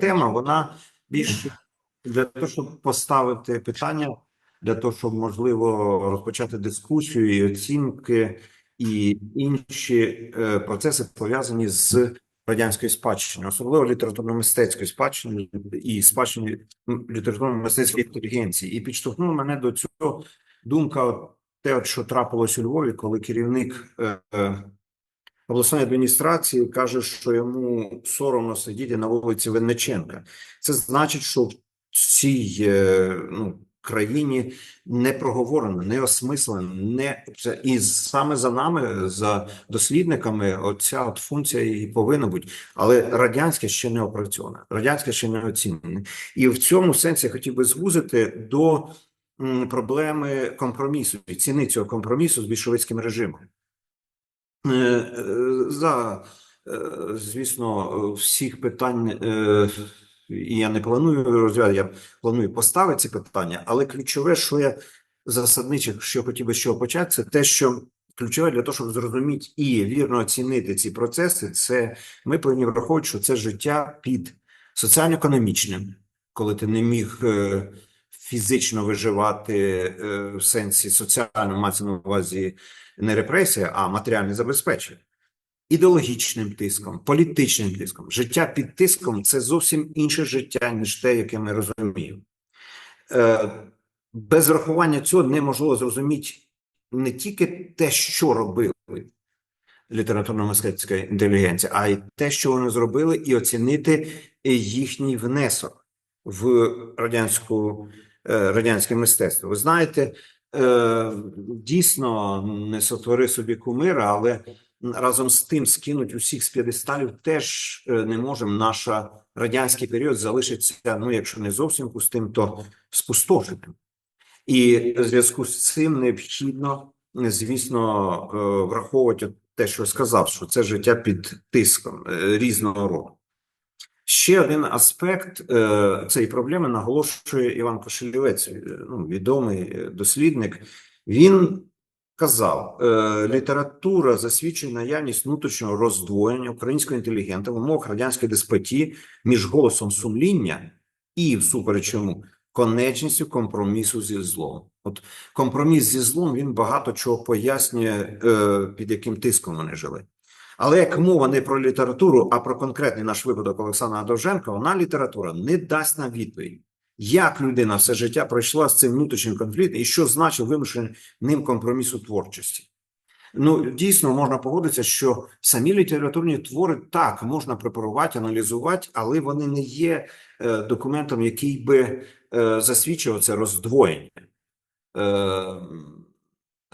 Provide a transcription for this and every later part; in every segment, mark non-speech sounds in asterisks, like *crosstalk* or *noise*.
тема, вона більш для того, щоб поставити питання, для того, щоб можливо розпочати дискусію і оцінки, і інші е, процеси пов'язані з радянською спадщиною, особливо літературно-мистецькою спадщиною і спадщиною літературно-мистецької інтелігенції. І підштовхнула мене до цього думка, те, що трапилось у Львові, коли керівник е, е, обласної адміністрації каже, що йому соромно сидіти на вулиці Винниченка. Це значить, що в цій е, ну, країні не проговорено, не осмислено, не і саме за нами, за дослідниками, оця от функція і повинна бути. Але радянське ще не опрацьоване, радянське ще не оцінене. І в цьому сенсі я хотів би звузити до проблеми компромісу і ціни цього компромісу з більшовицьким режимом. Е, е, За, е, звісно, всіх питань, і я не планую розглядати, я планую поставити ці питання, але ключове, що я засадниче, що хотів би з чого почати, це те, що ключове для того, щоб зрозуміти і вірно оцінити ці процеси, це ми повинні враховувати, що це життя під соціально-економічним, коли ти не міг фізично виживати в сенсі соціально мається на увазі не репресія, а матеріальне забезпечення. Ідеологічним тиском, політичним тиском. Життя під тиском це зовсім інше життя, ніж те, яке ми розуміємо. Е, без врахування цього неможливо зрозуміти не тільки те, що робили літературно-мистецька інтелігенція, а й те, що вони зробили, і оцінити їхній внесок в радянську, е, радянське мистецтво. Ви знаєте, е, дійсно не сотвори собі кумира, але разом з тим скинуть усіх з п'єдесталів теж е, не можемо. Наша радянський період залишиться, ну якщо не зовсім пустим, то спустошеним. І в зв'язку з цим необхідно, звісно, е, враховувати те, що сказав, що це життя під тиском різного роду. Ще один аспект е, цієї проблеми наголошує Іван Кошелівець, е, ну, відомий е, дослідник. Він казав: література засвідчує наявність внутрішнього роздвоєння українського інтелігента в умовах радянської деспотії між голосом сумління і, всупереч йому, конечністю компромісу зі злом. От компроміс зі злом він багато чого пояснює, під яким тиском вони жили. Але як мова не про літературу, а про конкретний наш випадок Олександра Довженка, вона література не дасть нам відповідь, як людина все життя пройшла з цим внутрішнім конфліктом і що значив вимушений ним компроміс у творчості. Ну, дійсно, можна погодитися, що самі літературні твори так можна препарувати, аналізувати, але вони не є е, документом, який би е, засвідчував це роздвоєння е,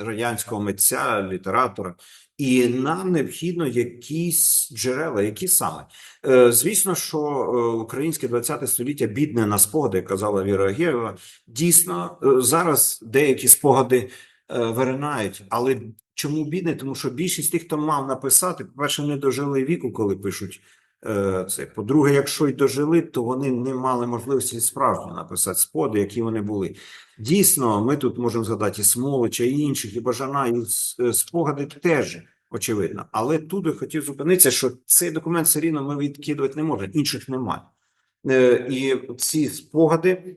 радянського митця, літератора. І нам необхідно якісь джерела, які саме. Е, звісно, що е, українське 20 століття бідне на спогади, як казала Віра Агєєва. Дійсно, е, зараз деякі спогади виринають, але чому бідне? Тому що більшість тих, хто мав написати, по-перше, не дожили віку, коли пишуть це. По-друге, якщо й дожили, то вони не мали можливості справжньо написати спогади, які вони були. Дійсно, ми тут можемо згадати і Смолича, і інших, і Бажана, і е, спогади теж очевидно. Але тут я хотів зупинитися, що цей документ все рівно ми відкидувати не можемо, інших немає. Е, І ці спогади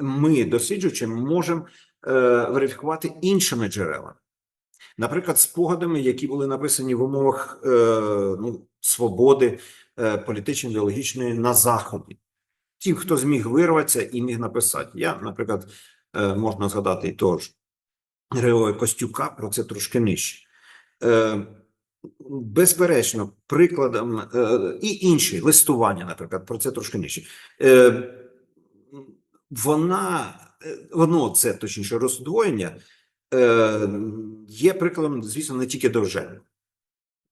ми, досліджуючи, можемо е, верифікувати іншими джерелами. Наприклад, спогадами, які були написані в умовах е, ну, свободи е, політично-ідеологічної на Заході. Ті, хто зміг вирватися і міг написати. Я, наприклад, е, можна згадати і того ж Григорія Костюка, про це трошки нижче. Е, безперечно, прикладом е, і інші листування, наприклад, про це трошки нижче. Е, вона, е, воно це точніше роздвоєння, е, є прикладом, звісно, не тільки Довженка.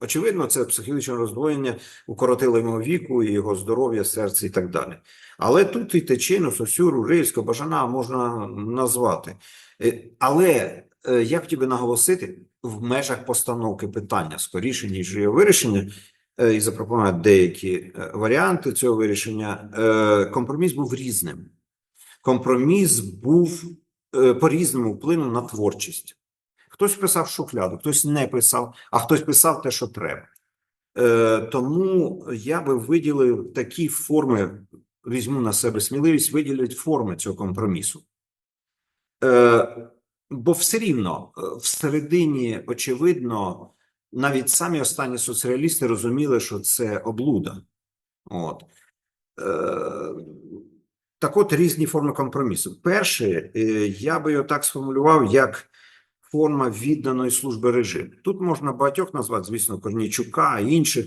Очевидно, це психологічне роздвоєння укоротило його віку, його здоров'я, серце і так далі. Але тут і Течину, Сосюру, Рильського, Бажана можна назвати. Е, Але е, я хотів би наголосити в межах постановки питання скоріше, ніж його вирішення, е, і запропонувати деякі е, варіанти цього вирішення. Е, Компроміс був різним. Компроміс був е, по-різному вплинув на творчість. Хтось писав шухляду, хтось не писав, а хтось писав те, що треба. Е, тому я би виділив такі форми, візьму на себе сміливість виділити форми цього компромісу. Е, бо все рівно е, всередині, очевидно, навіть самі останні соціалісти розуміли, що це облуда. От. Е, так от різні форми компромісу. Перше, е, я би його так сформулював, як форма відданої служби режиму. Тут можна багатьох назвати, звісно, Корнійчука і інших.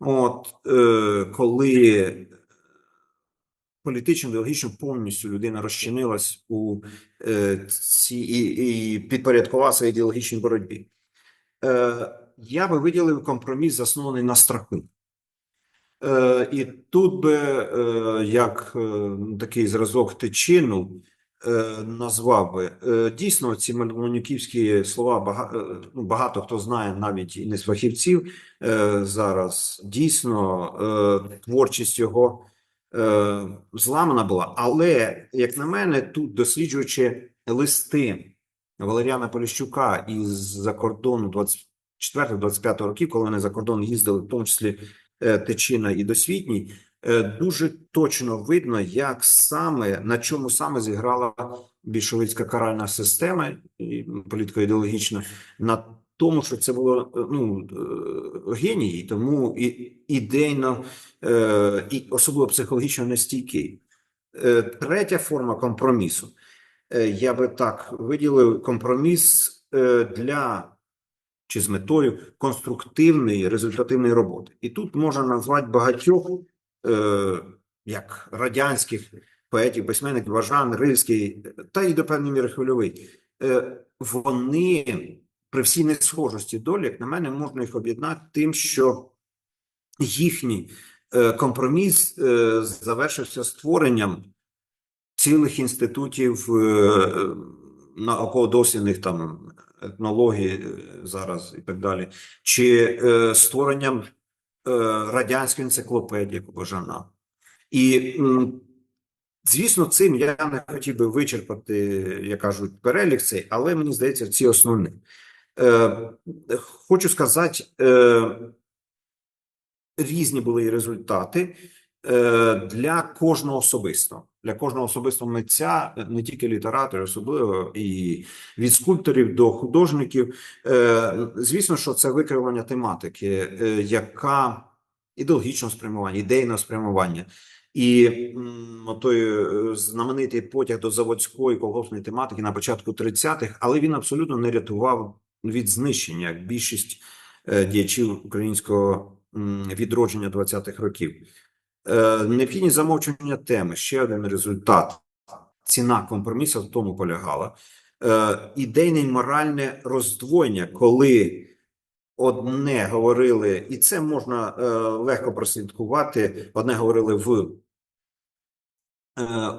От е, коли політично ідеологічно повністю людина розчинилась у е, і, і підпорядкувалася ідеологічній боротьбі. Е, я би виділив компроміс, заснований на страху. Е, і тут би е, як е, такий зразок тичину назвав би дійсно ці мельнонюківські слова бага, е, ну, багато хто знає, навіть і не з фахівців зараз. Дійсно, творчість його зламана була. Але, як на мене, тут досліджуючи листи Валеріана Поліщука із-за кордону 24-25 років, коли вони за кордон їздили, в тому числі е, Тичина і Досвітній, е, дуже точно видно, як саме на чому саме зіграла більшовицька каральна система і політико-ідеологічна на тому, що це було е, ну геній, тому і ідейно і особливо психологічно нестійкий. Третя форма компромісу. Я би так виділив компроміс для чи з метою конструктивної результативної роботи. І тут можна назвати багатьох е, як радянських поетів, письменників, Важан, Рильський, та й до певної міри хвильовий. Е, вони при всій несхожості долі, як на мене, можна їх об'єднати тим, що їхній е, компроміс е, завершився створенням цілих інститутів е, науково-дослідних там етнології е, зараз і так далі, чи е, створенням е, радянської енциклопедії Кобожана. І звісно, цим я не хотів би вичерпати, як кажуть, перелік цей, але мені здається, ці основні. Е, хочу сказати, е, різні були результати для кожного особисто. Для кожного особисто митця, е, не тільки літераторів, особливо і від скульпторів до художників. Е, Звісно, що це викривлення тематики, е, яка ідеологічного спрямування, ідейного спрямування. І той е, знаменитий потяг до заводської колгоспної тематики на початку 30-х, але він абсолютно не рятував від знищення як більшість е, діячів українського відродження 20-х років. Е, Необхідність замовчування теми ще один результат. Ціна компромісу в тому полягала. Е, Ідейне і моральне роздвоєння, коли одне говорили, і це можна е, легко прослідкувати. Одне говорили в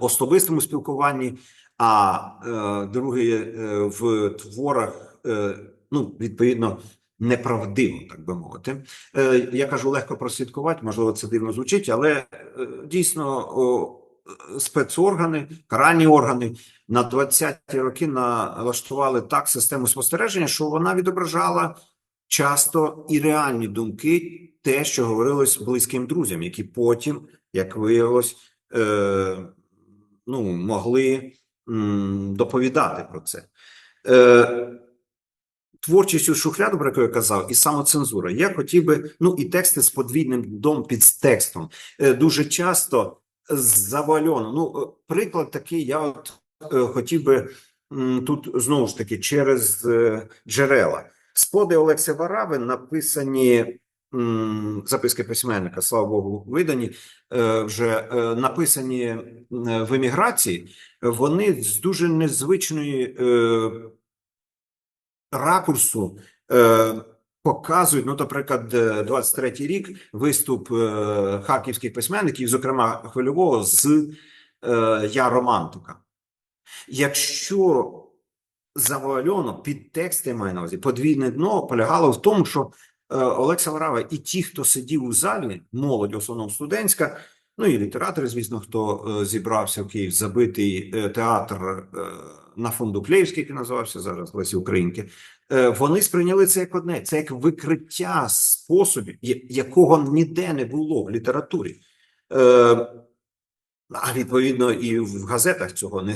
особистому спілкуванні, а друге в творах, ну, відповідно, неправдиво, так би мовити. Е, я кажу легко прослідкувати, можливо, це дивно звучить, але е, дійсно спецоргани, каральні органи на 20-ті роки налаштували так систему спостереження, що вона відображала часто і реальні думки, те, що говорилось близьким друзям, які потім, як виявилось, е, ну, могли м, доповідати про це. Е, Творчістю шухляду, про яку я казав, і самоцензура. Я хотів би, ну і тексти з подвійним дом під текстом. Е, дуже часто завальоно. Ну, е, приклад такий, я от е, хотів би тут знову ж таки через джерела. Споди Олекса Варави написані записки письменника, слава Богу, видані вже написані в еміграції. Вони з дуже незвичної ракурсу е, показують, ну, наприклад, е, 23-й рік виступ е, харківських письменників, зокрема Хвильового, з е, Я романтика. Якщо завуальовано під тексти маю на увазі, подвійне дно полягало в тому, що е, Олекса Варава і ті, хто сидів у залі, молодь, в основному студентська, Ну і літератори, звісно, хто е, зібрався в Київ, забитий е, театр е, на Фондуклеївський, який називався зараз Лесі Українки. Вони сприйняли це як одне, це як викриття способів, якого ніде не було в літературі. А відповідно, і в газетах цього не,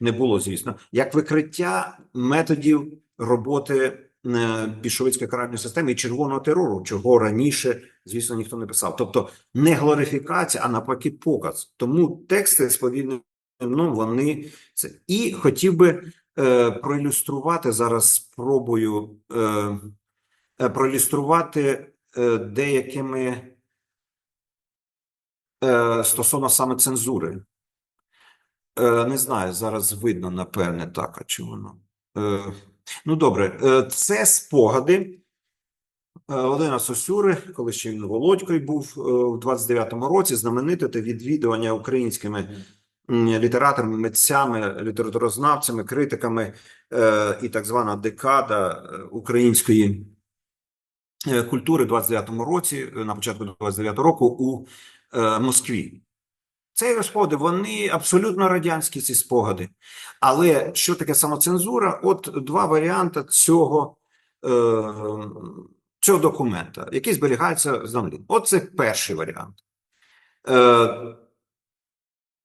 не було, звісно, як викриття методів роботи більшовицької каральної системи і червоного терору, чого раніше, звісно, ніхто не писав. Тобто не глорифікація, а навпаки, показ. Тому тексти сповільнено ну, вони це і хотів би е, проілюструвати зараз спробую е, е, проілюструвати е, деякими е, стосовно саме цензури. Е, не знаю, зараз видно, напевне, так, а чи воно. Е, ну, добре, е, це спогади е, Володимира Сосюри, коли ще він Володькою був е, в 29-му році, знамените те відвідування українськими літераторами, митцями, літературознавцями, критиками е, і так звана декада е, української е, культури в 29-му році, е, на початку 29-го року у е, Москві. Це його спогади, вони абсолютно радянські ці спогади. Але що таке самоцензура? От два варіанти цього, е, цього документа, який зберігається з. От це перший варіант. Е,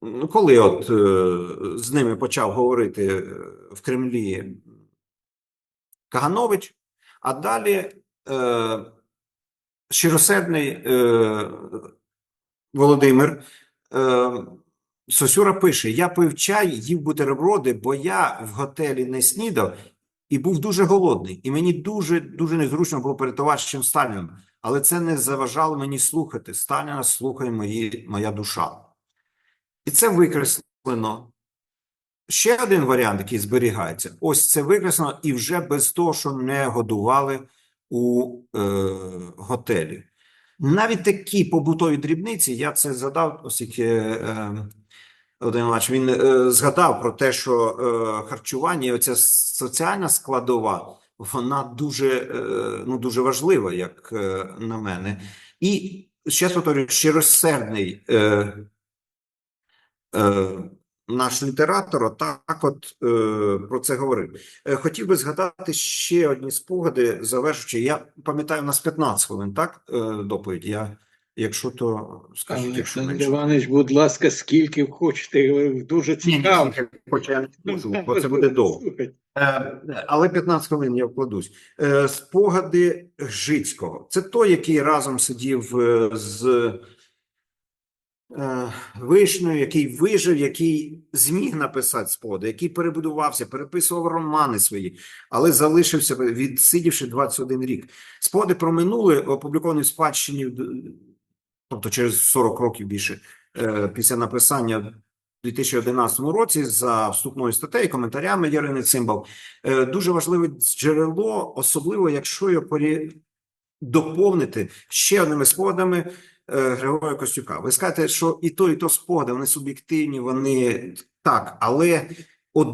ну, коли от е, з ними почав говорити е, в Кремлі Каганович, а далі е, щиросердний е, Володимир е, Сосюра пише: Я пив чай, їв бутерброди, бо я в готелі не снідав і був дуже голодний. І мені дуже дуже незручно було перед товаришем Сталіном. Але це не заважало мені слухати. Сталіна слухає мої, моя душа. І це викреслено. Ще один варіант, який зберігається, ось це викреслено і вже без того, що не годували у е, готелі. Навіть такі побутові дрібниці, я це згадав, оскільки е, Володимир Іванович, він е, згадав про те, що е, харчування, оця соціальна складова, вона дуже, е, ну, дуже важлива, як е, на мене. І ще повторюю, щиросердний е, е, наш літератор так от е, про це говорив. Е, хотів би згадати ще одні спогади, завершуючи. Я пам'ятаю, у нас 15 хвилин, так, е, доповідь. Я, якщо то скажіть, якщо менше. Іванович, будь ласка, скільки хочете, дуже цікаво. хоча я не можу, бо це буде *laughs* довго. Е, Але 15 хвилин я вкладусь. Е, Спогади Гжицького. Це той, який разом сидів е, з Вишнею, який вижив, який зміг написати спогади, який перебудувався, переписував романи свої, але залишився, відсидівши 21 рік. Спогади про минуле опубліковані в спадщині, тобто через 40 років більше, е, після написання в 2011 році за вступною статтею, коментарями Ярини Цимбал. Е, Дуже важливе джерело, особливо якщо його порі... доповнити ще одними спогадами е, Григорія Костюка. Ви скажете, що і то, і то спогади, вони суб'єктивні, вони так, але от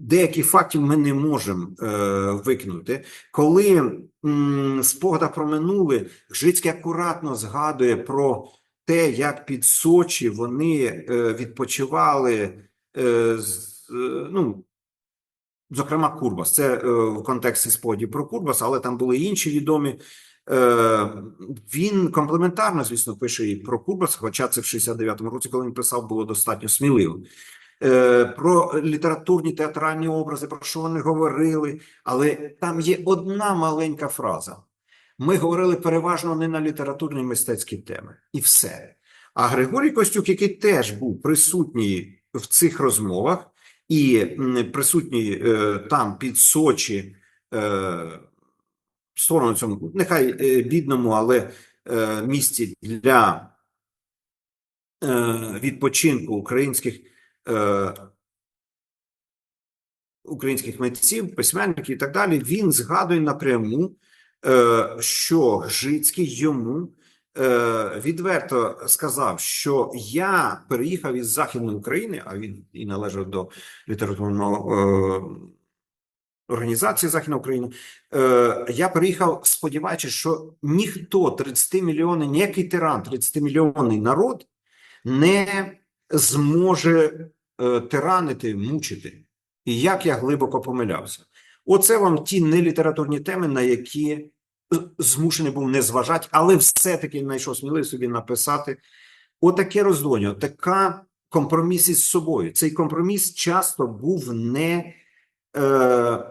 деяких фактів ми не можемо е, викинути. Коли м, в спогадах про минуле Гжицький акуратно згадує про те, як під Сочі вони е, відпочивали, е, з, е, ну, зокрема, Курбас. Це е, в контексті спогадів про Курбас, але там були інші відомі. Е, він комплементарно, звісно, пише і про Курбас, хоча це в 69-му році, коли він писав, було достатньо сміливо. Е, про літературні театральні образи, про що вони говорили, але там є одна маленька фраза. Ми говорили переважно не на літературні мистецькі теми, і все. А Григорій Костюк, який теж був присутній в цих розмовах, і присутній е, там під Сочі, е, сторону цьому, нехай е, бідному, але е, місці для е, відпочинку українських. Українських митців, письменників і так далі, він згадує напряму, що Гжицький йому відверто сказав, що я переїхав із Західної України, а він і належав до літературного організації Західна Україна. Е, я приїхав, сподіваючись, що ніхто 30 мільйонний, ніякий тиран, 30 мільйонний народ не зможе е, тиранити, мучити. І як я глибоко помилявся. Оце вам ті нелітературні теми, на які е, змушений був не зважати, але все-таки знайшов сміливість собі написати. Отаке роздвоєння, така компроміс із собою. Цей компроміс часто був не е,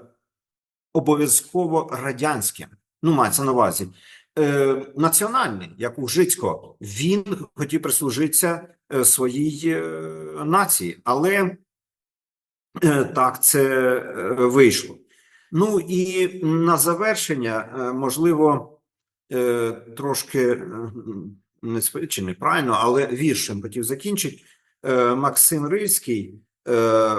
обов'язково радянським. Ну, мається на увазі. Е, національний, як у Жицького, він хотів прислужитися е, своїй е, нації, але так це вийшло. Ну і на завершення, можливо, трошки е, не чи неправильно, але віршем хотів закінчити. Максим Рильський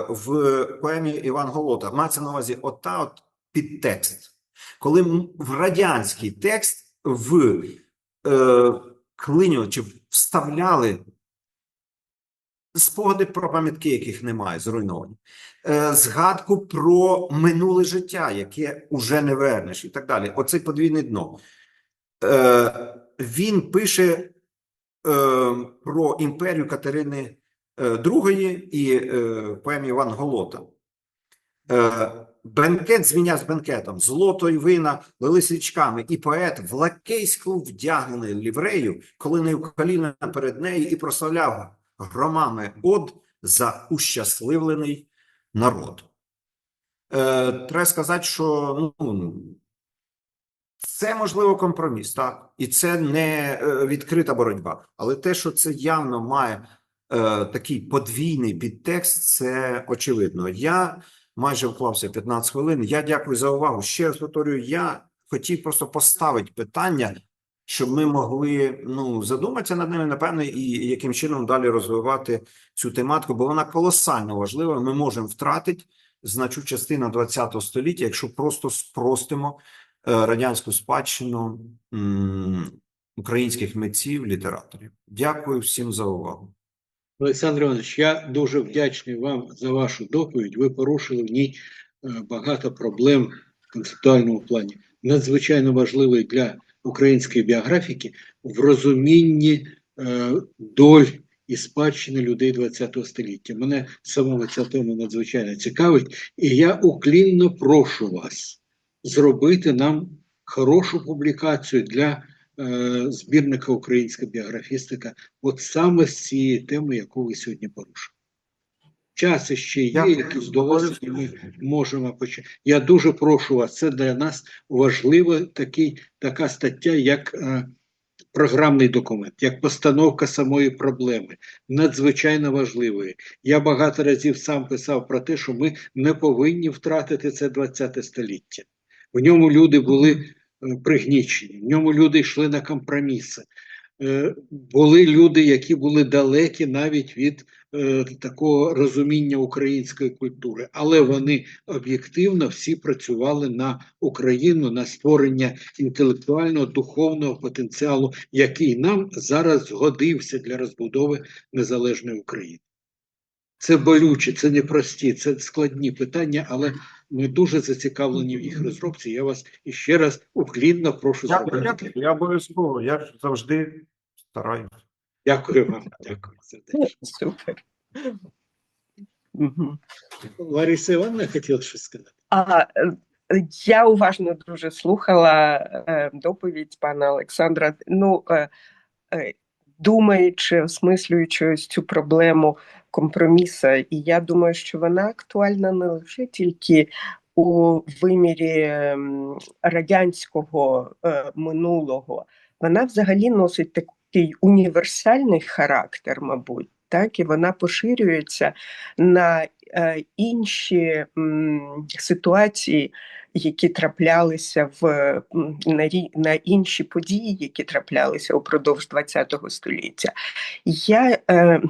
в поемі Іван Голота мається на увазі ота от підтекст. Коли в радянський текст в е, клиню чи вставляли спогади про пам'ятки, яких немає, зруйновані, е, згадку про минуле життя, яке уже не вернеш, і так далі. Оце подвійне дно. Е, він пише е, про імперію Катерини е, II і е, поемі Іван Голота. Е, Бенкет звіня з бенкетом, злото й вина лили свічками, і поет в лакейську вдягнений ліврею, коли не коліна перед нею і прославляв громами од за ущасливлений народ. Е, треба сказати, що ну, це можливо компроміс, так, і це не е, відкрита боротьба. Але те, що це явно має е, такий подвійний підтекст, це очевидно. Я майже вклався 15 хвилин. Я дякую за увагу. Ще раз повторюю, я хотів просто поставити питання, щоб ми могли ну задуматися над ними, напевно, і яким чином далі розвивати цю тематику, бо вона колосально важлива. Ми можемо втратити значу частину ХХ століття, якщо просто спростимо е, радянську спадщину українських митців, літераторів. Дякую всім за увагу. Олександр Іванович, я дуже вдячний вам за вашу доповідь. Ви порушили в ній е, багато проблем в концептуальному плані. Надзвичайно важливий для української біографіки в розумінні е, доль і спадщини людей ХХ століття. Мене самого ця тема надзвичайно цікавить, і я уклінно прошу вас зробити нам хорошу публікацію для збірника Українська біографістика от саме з цієї теми, яку ви сьогодні порушили. Час ще є, якісь дорослі ми можемо почати. Я дуже прошу вас, це для нас важлива такий, така стаття, як е, програмний документ, як постановка самої проблеми, надзвичайно важливої. Я багато разів сам писав про те, що ми не повинні втратити це 20 століття. В ньому люди були е, пригнічені, в ньому люди йшли на компроміси. Е, Були люди, які були далекі навіть від е, такого розуміння української культури, але вони об'єктивно всі працювали на Україну, на створення інтелектуального духовного потенціалу, який нам зараз згодився для розбудови незалежної України. Це болюче, це непрості, це складні питання, але ми дуже зацікавлені в їх розробці. Я вас іще раз уклінно прошу Дякую, зробити. дякую. Я обов'язково. Я ж завжди стараюся. Дякую вам. Дякую. сердечно. Супер. Мгм. Лариса Івановна хотіла щось сказати. А е, я уважно дуже слухала е, доповідь пана Олександра. Ну, е, е, думаючи, осмислюючи ось цю проблему компроміса, і я думаю, що вона актуальна не лише тільки у вимірі ем, радянського е, минулого, вона взагалі носить такий універсальний характер, мабуть. Так, і вона поширюється на е, інші м, ситуації, які траплялися в на, на інші події, які траплялися упродовж ХХ століття. Я е,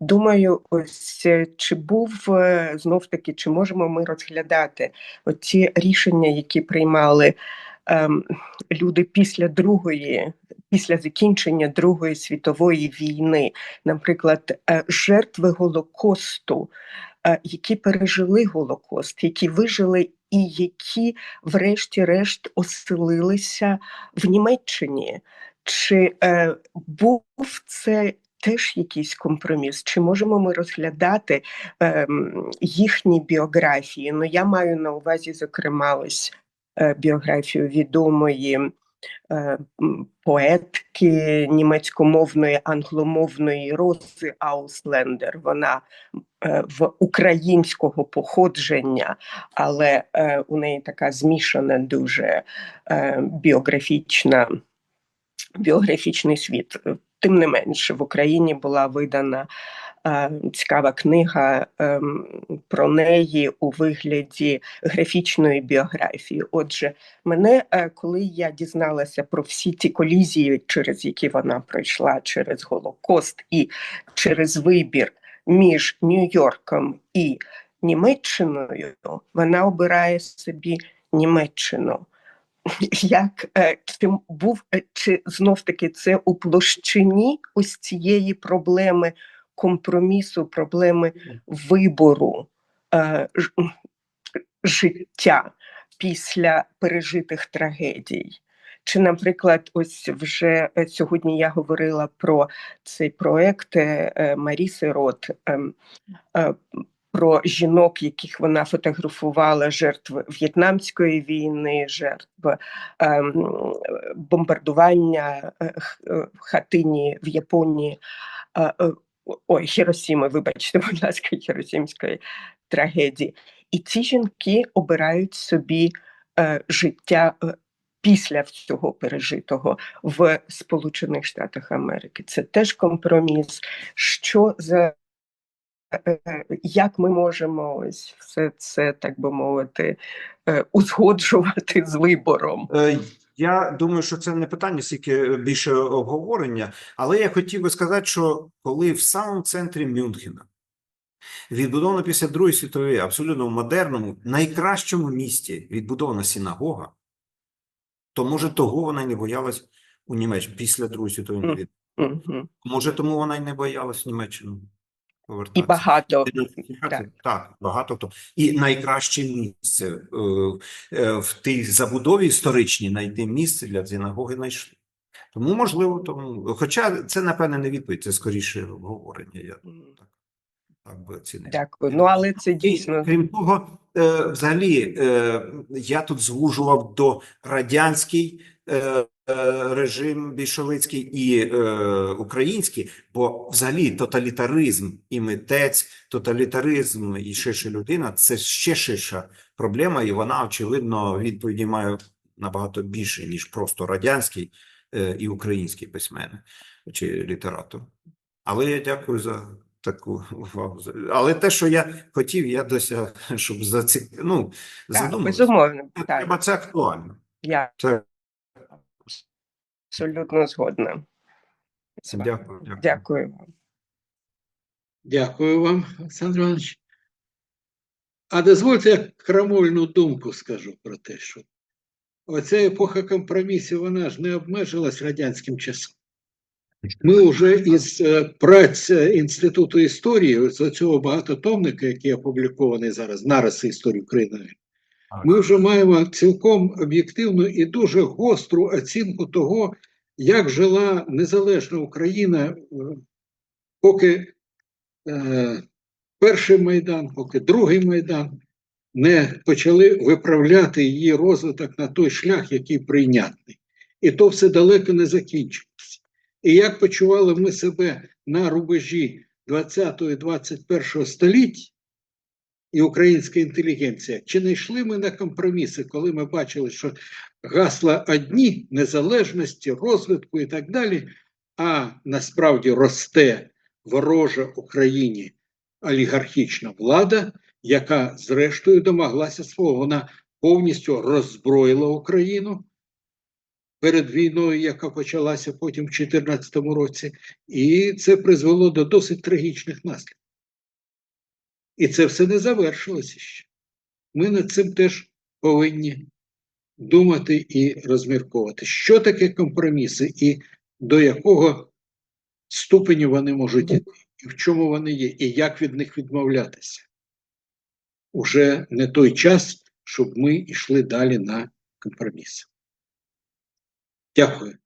думаю, ось е, чи був е, знов таки, чи можемо ми розглядати оці рішення, які приймали ем, люди після другої, після закінчення Другої світової війни, наприклад, е, жертви Голокосту, е, які пережили Голокост, які вижили і які, врешті-решт, оселилися в Німеччині. Чи е, був це теж якийсь компроміс? Чи можемо ми розглядати ем, їхні біографії? Ну, я маю на увазі, зокрема, ось е, біографію відомої е, поетки німецькомовної англомовної Рози Ауслендер. Вона е, в українського походження, але е, у неї така змішана дуже е, біографічна, біографічний світ. Тим не менше, в Україні була видана е, цікава книга е, про неї у вигляді графічної біографії. Отже, мене, е, коли я дізналася про всі ті колізії, через які вона пройшла, через Голокост і через вибір між Нью-Йорком і Німеччиною, вона обирає собі Німеччину. *laughs* Як е, був е, чи знов таки це у площині ось цієї проблеми компромісу, проблеми вибору е, життя після пережитих трагедій? Чи, наприклад, ось вже е, сьогодні я говорила про цей проект Маріси Рот. Про жінок, яких вона фотографувала, жертв В'єтнамської війни, жертв ем, бомбардування е, е, хатині в Японії. е, е, Ой, Хіросіми, вибачте, *laughs* будь ласка, Хіросімської трагедії. І ці жінки обирають собі е, життя е, після всього пережитого в Сполучених Штатах Америки. Це теж компроміс. Що за як ми можемо ось все це, так би мовити, е, узгоджувати з вибором? Е, Я думаю, що це не питання, скільки більше обговорення, але я хотів би сказати, що коли в самому центрі Мюнхена відбудовано після Другої світової, абсолютно в модерному, найкращому місті відбудована сінагога, то може того вона не боялась у Німеччині після Другої світової війни. Мгм. Може, тому вона й не боялась в Німеччину І багато Так. так, багато то. І найкраще місце е, е, в тій забудові історичній знайти місце для синагоги знайшли. Тому, можливо, тому. Хоча це, напевне, не відповідь, це скоріше обговорення. Я так, так би оцінив. дякую. Ну але це І, дійсно крім того, е, взагалі, я тут звужував до радянський е, режим більшовицький і е, український, бо взагалі тоталітаризм і митець, тоталітаризм і ширша людина це ще ширша проблема, і вона, очевидно, відповіді має набагато більше, ніж просто радянський е, і український письменник чи літератор. Але я дякую за таку увагу. Але те, що я хотів, я досяг, щоб зацік... ну, так, задуматися. безумовно. Так, Треба це актуально. я Це абсолютно згодна. з вами. дякую. дякую. Дякую вам. Дякую вам, Олександр Іванович. А дозвольте я крамольну думку скажу про те, що оця епоха компромісів, вона ж не обмежилась радянським часом. Ми вже із е, праць е, Інституту історії, з цього багатотомника, який опублікований зараз, нариси історії України, ми вже маємо цілком об'єктивну і дуже гостру оцінку того, як жила незалежна Україна, е, поки е, перший майдан, поки другий майдан не почали виправляти її розвиток на той шлях, який прийнятний. І то все далеко не закінчилося. І як почували ми себе на рубежі 20-го і 21-го століття, і українська інтелігенція, чи не йшли ми на компроміси, коли ми бачили, що гасла одні незалежності, розвитку і так далі, а насправді росте ворожа Україні олігархічна влада, яка зрештою домоглася свого. Вона повністю роззброїла Україну перед війною, яка почалася потім в 2014 році, і це призвело до досить трагічних наслідків. І це все не завершилося ще. Ми над цим теж повинні думати і розмірковувати, що таке компроміси і до якого ступеню вони можуть іти, і в чому вони є, і як від них відмовлятися. Уже не той час, щоб ми йшли далі на компроміси. Дякую.